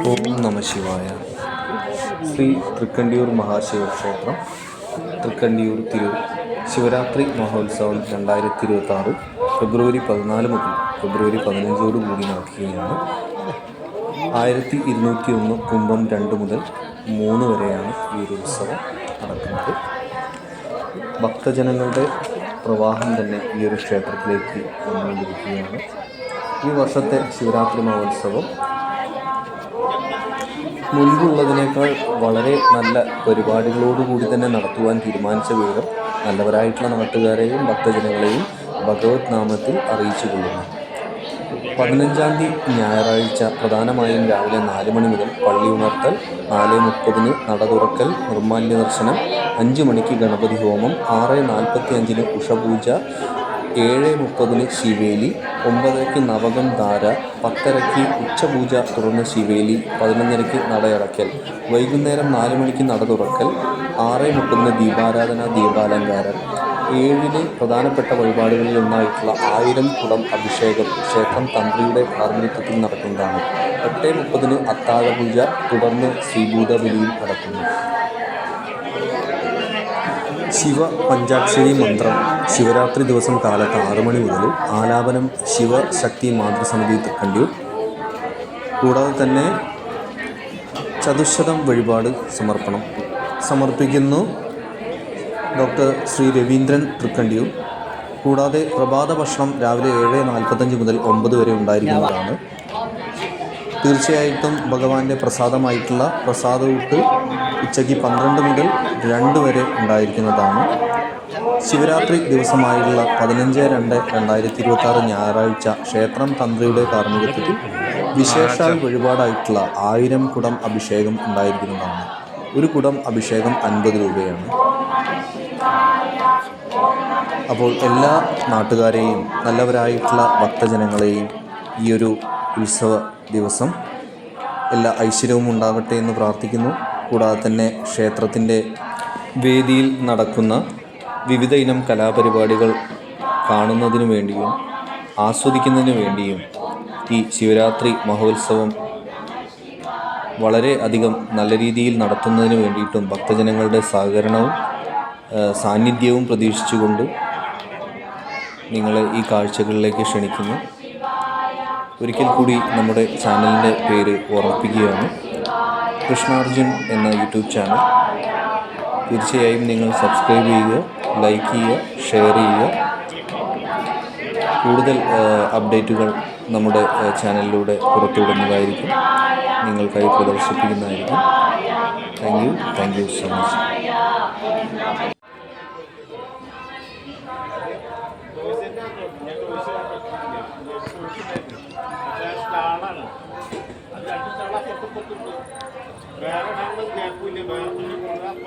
ഓം നമ ശിവായ ശ്രീ തൃക്കണ്ടിയൂർ മഹാശിവക്ഷേത്രം തൃക്കണ്ടിയൂർ തിരു ശിവരാത്രി മഹോത്സവം രണ്ടായിരത്തി ഇരുപത്തി ആറ് ഫെബ്രുവരി പതിനാല് മുതൽ ഫെബ്രുവരി പതിനഞ്ചോട് കൂടി നടക്കുകയാണ്. ആയിരത്തി ഇരുന്നൂറ്റി ഒന്ന് കുംഭം രണ്ട് മുതൽ മൂന്ന് വരെയാണ് ഈ ഒരു ഉത്സവം നടക്കുന്നത്. ഭക്തജനങ്ങളുടെ പ്രവാഹം തന്നെ ഈ ഒരു ക്ഷേത്രത്തിലേക്ക് വന്നുകൊണ്ടിരിക്കുകയാണ്. ഈ വർഷത്തെ ശിവരാത്രി മഹോത്സവം മുൻപുള്ളതിനേക്കാൾ വളരെ നല്ല പരിപാടികളോടുകൂടി തന്നെ നടത്തുവാൻ തീരുമാനിച്ച വിവരം നല്ലവരായിട്ടുള്ള നാട്ടുകാരെയും ഭക്തജനങ്ങളെയും ഭഗവത് നാമത്തിൽ അറിയിച്ചു കൊള്ളുന്നു. പതിനഞ്ചാം തീയതി ഞായറാഴ്ച പ്രധാനമായും രാവിലെ നാല് മണി മുതൽ പള്ളി ഉണർത്തൽ നാല് മുപ്പതിന് നട തുറക്കൽ നിർമാല്യ ദർശനം അഞ്ച് മണിക്ക് ഗണപതി ഹോമം ആറ് നാൽപ്പത്തി അഞ്ചിന് ഉഷപൂജ ഏഴ് മുപ്പതിന് ശിവേലി ഒമ്പതരയ്ക്ക് നവകം ധാര പത്തരയ്ക്ക് ഉച്ചപൂജ തുടർന്ന് ശിവേലി പതിനൊന്നരയ്ക്ക് നടയടയ്ക്കൽ വൈകുന്നേരം നാല് മണിക്ക് നട തുറക്കൽ ആറ് മുപ്പതിന് ദീപാരാധന ദീപാലങ്കാരം. ഏഴിന് പ്രധാനപ്പെട്ട വഴിപാടുകളിൽ ഒന്നായിട്ടുള്ള ആയിരം കുടം അഭിഷേകം ക്ഷേത്രം തന്ത്രിയുടെ പ്രാതിനിധ്യത്തിൽ നടക്കുന്നതാണ്. എട്ട് മുപ്പതിന് അത്താഴപൂജ തുടർന്ന് ശ്രീഭൂതബലിയും നടക്കുന്നു. ശിവ പഞ്ചാക്ഷരി മന്ത്രം. ശിവരാത്രി ദിവസം കാലത്ത് ആറ് മണി മുതൽ ആലാപനം ശിവശക്തി മാതൃസമിതി തൃക്കണ്ടിയൂർ കൂടാതെ തന്നെ ചതുശതം വഴിപാട് സമർപ്പണം. സമർപ്പിക്കുന്നു ഡോക്ടർ ശ്രീ രവീന്ദ്രൻ തൃക്കണ്ടിയൂർ കൂടാതെ പ്രഭാത ഭക്ഷണം രാവിലെ ഏഴ് നാൽപ്പത്തഞ്ച് മുതൽ ഒമ്പത് വരെ ഉണ്ടായിരിക്കുന്നതാണ്. തീർച്ചയായിട്ടും ഭഗവാന്റെ പ്രസാദമായിട്ടുള്ള പ്രസാദൂട്ട് ഉച്ചയ്ക്ക് പന്ത്രണ്ട് മുതൽ രണ്ട് വരെ ഉണ്ടായിരിക്കുന്നതാണ്. ശിവരാത്രി ദിവസമായുള്ള പതിനഞ്ച് രണ്ട് രണ്ടായിരത്തി ഇരുപത്തി ആറ് ഞായറാഴ്ച ക്ഷേത്രം തന്ത്രിയുടെ കാർമ്മികത്വത്തിൽ വിശേഷാൽ വഴിപാടായിട്ടുള്ള ആയിരം കുടം അഭിഷേകം ഉണ്ടായിരിക്കുന്നതാണ്. ഒരു കുടം അഭിഷേകം അൻപത് രൂപയാണ്. അപ്പോൾ എല്ലാ നാട്ടുകാരെയും നല്ലവരായിട്ടുള്ള ഭക്തജനങ്ങളെയും ഈ ഒരു ഉത്സവ ദിവസം എല്ലാ ഐശ്വര്യവും ഉണ്ടാകട്ടെ എന്ന് പ്രാർത്ഥിക്കുന്നു. കൂടാതെ തന്നെ ക്ഷേത്രത്തിന്റെ വേദിയിൽ നടക്കുന്ന വിവിധ ഇനം കലാപരിപാടികൾ കാണുന്നതിനു വേണ്ടിയും ആസ്വദിക്കുന്നതിനു വേണ്ടിയും ഈ ശിവരാത്രി മഹോത്സവം വളരെ അധികം നല്ല രീതിയിൽ നടത്തുന്നതിന് വേണ്ടിയിട്ടും ഭക്തജനങ്ങളുടെ സഹകരണവും സാന്നിധ്യവും പ്രതീക്ഷിച്ചുകൊണ്ട് നിങ്ങളെ ഈ കാഴ്ചകളിലേക്ക് ക്ഷണിക്കുന്നു. ഒരിക്കൽ കൂടി നമ്മുടെ ചാനലിന്റെ പേര് ഓർമ്മിപ്പിക്കുകയാണ്. കൃഷ്ണാർജുൻ എന്ന യൂട്യൂബ് ചാനൽ. തീർച്ചയായും നിങ്ങൾ സബ്സ്ക്രൈബ് ചെയ്യുക ലൈക്ക് ചെയ്യുക ഷെയർ ചെയ്യുക. കൂടുതൽ അപ്ഡേറ്റുകൾ നമ്മുടെ ചാനലിലൂടെ പുറത്തുവിടുന്നതായിരിക്കും. നിങ്ങൾക്കായി പ്രദർശിപ്പിക്കുന്നതായിരിക്കും. Thank you. Thank you so much. വേറെ ഗ്യാപ്പില്ല വേറെ